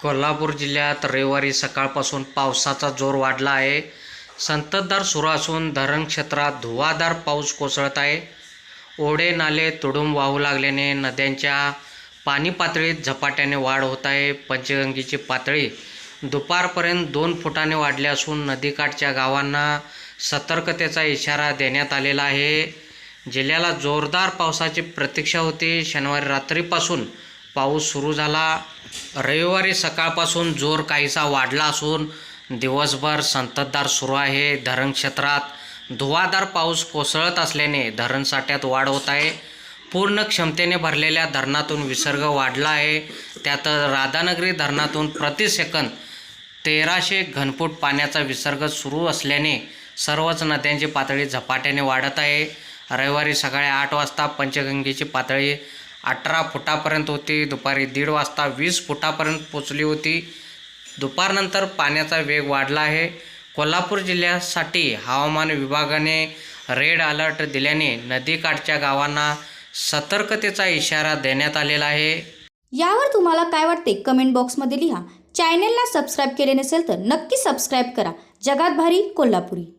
कोल्हापूर जिल्ह्यात रविवारी सकाळपासून पावसाचा जोर वाढला आहे. संततधार सुरू असून धरण क्षेत्रात धुवाधार पाऊस कोसळत आहे. ओढे नाले तुडूंब वाहू लागल्याने नद्यांच्या पाणी पातळीत झपाट्याने वाढ होत आहे. पंचगंगेची पातळी दुपारपर्यंत दोन फुटाने वाढली असून नदीकाठच्या गावांना सतर्कतेचा इशारा देण्यात आलेला आहे. जिल्ह्याला जोरदार पावसाची प्रतीक्षा होती. शनिवारी रात्रीपासून पाऊस सुरू झाला. रविवारी सकाळपासून जोर काहीसा वाढला असून दिवसभर संततधार सुरू आहे. धरण क्षेत्रात धुवाधार पाऊस कोसळत असल्याने धरणसाठ्यात वाढ होत आहे. पूर्ण क्षमतेने भरलेल्या धरणातून विसर्ग वाढला आहे. त्यात राधानगरी धरणातून प्रति सेकंद तेराशे घनफूट पाण्याचा विसर्ग सुरू असल्याने सर्वच नद्यांची पातळी झपाट्याने वाढत आहे. रविवारी सकाळी आठ वाजता पंचगंगेची पातळी अठरा फुटापर्यंत होती दुपारी दीड वाजता वीस फुटापर्यंत पोचली होती. दुपारनंतर पाण्याचा वेग वाढला आहे. कोल्हापूर जिल्ह्यासाठी हवामान विभागाने रेड अलर्ट दिल्याने नदीकाठच्या गावांना सतर्कतेचा इशारा देण्यात आलेला आहे. यावर तुम्हाला काय वाटते? कमेंट बॉक्समध्ये लिहा. चॅनेलला सबस्क्राईब केले नसेल तर नक्की सबस्क्राईब करा. जगात भारी कोल्हापुरी.